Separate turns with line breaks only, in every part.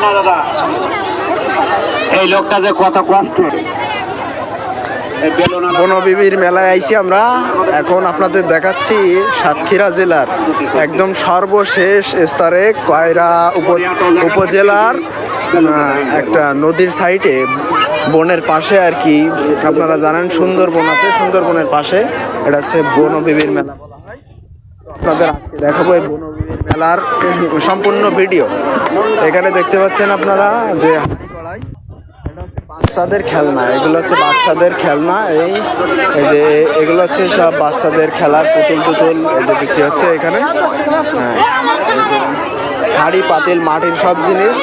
না, দাদা। এই লোকটা যে কত কষ্ট।
বনবিবির মেলায় আইছি আমরা। এখন আপনাদের দেখাচ্ছি সাতক্ষীরা জেলার একদম সর্বশেষ স্তরে কয়রা উপ- উপজেলার একটা নদীর সাইডে বনের পাশে আর কি। আপনারা জানেন সুন্দরবন আছে, সুন্দরবনের পাশে। এটা হচ্ছে বনবিবির মেলা। আপনাদের আজকে দেখাবো এই বনবিবির মেলার সম্পূর্ণ ভিডিও। এখানে দেখতে পাচ্ছেন আপনারা যে হাঁড়ি বাচ্চাদের খেলনা, এগুলো হচ্ছে বাচ্চাদের খেলনা। এই এই যে, এগুলো হচ্ছে সব বাচ্চাদের খেলার পুতুল টুতুল, এই যে বিক্রি হচ্ছে এখানে। হ্যাঁ হাড়ি, পাতিল, মাটির সব জিনিস।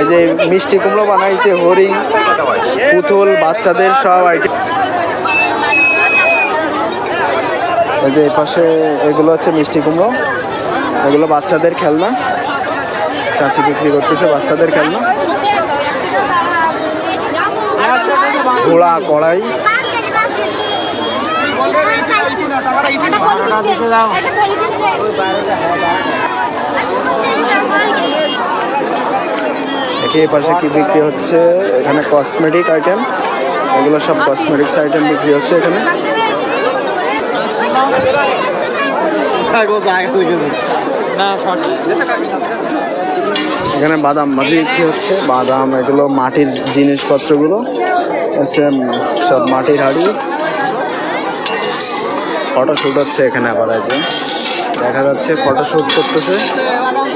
এই যে মিষ্টি কুমড়ো বানাইছে, হরিণ, পুতুল, বাচ্চাদের সব আইটেম। এই যে এই পাশে এগুলো হচ্ছে মিষ্টি কুমড়ো। এগুলো বাচ্চাদের খেলনা। চাষি বিক্রি করতেছে বাচ্চাদের খেলনা। ঘোড়া কড়াই। একে এই পাশে কি বিক্রি হচ্ছে। এখানে কসমেটিক আইটেম এগুলো সব কসমেটিক্স আইটেম বিক্রি হচ্ছে এখানে। এখানে বাদাম মাঝি কি হচ্ছে? বাদাম, এগুলো মাটির জিনিসপত্রগুলো সেম সব মাটির হাড়ি। ফটোশ্যুট হচ্ছে এখানে আবার আছে দেখা যাচ্ছে ফটোশ্যুট করতেছে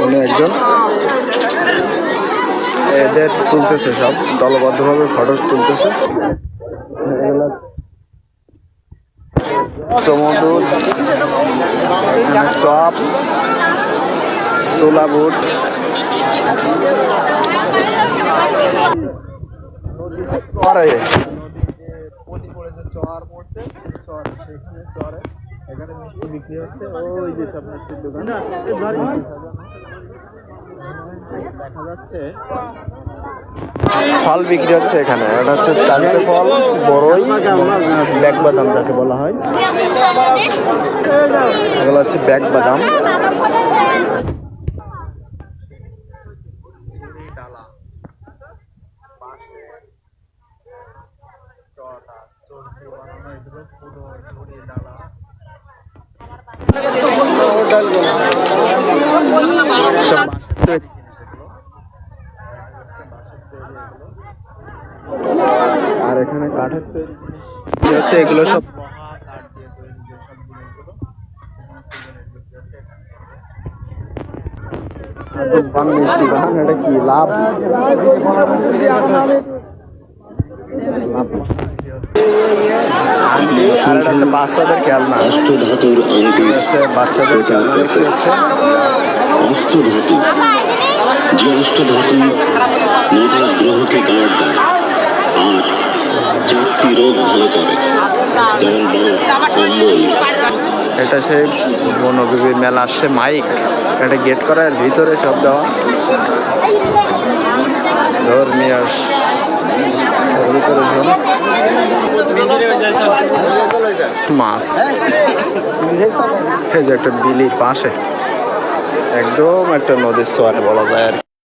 উনি একজন। এদের তুলতেছে সব, দলবদ্ধভাবে ফটো তুলতেছে এগুলো হচ্ছে টমেটো চপ সোলা বুট। চরে এখানে মিষ্টি বিক্রি হচ্ছে ওই যে সব মিষ্টির দোকান। দেখা যাচ্ছে ফল বিক্রি হচ্ছে এখানে। এটা হচ্ছে চালতে ফল বড়ই ব্যাগ বাদাম যাকে বলা হয়। এগুলো হচ্ছে ব্যাগ বাদাম। সব আর এখানে কাঠের তৈরি জিনিস কি হচ্ছে এগুলো সব পান মিষ্টি পান এটা কি লাভ? আর এটা হচ্ছে বাচ্চাদের খেলনা। হচ্ছে বাচ্চাদের খেলনা বিক্রি হচ্ছে।
গ্রহকে গার্ড দেয়। আর রোগ ভালো করে।
এটা সে বনবিবির মেলা আসছে মাইক। এটা গেট করা এর ভিতরে সব দেওয়া ধর্মীয় ভিতরে সব। মাছ। এই যে একটা বিলির পাশে। একদম একটা নদীর সোয়ারে বলা যায় আর।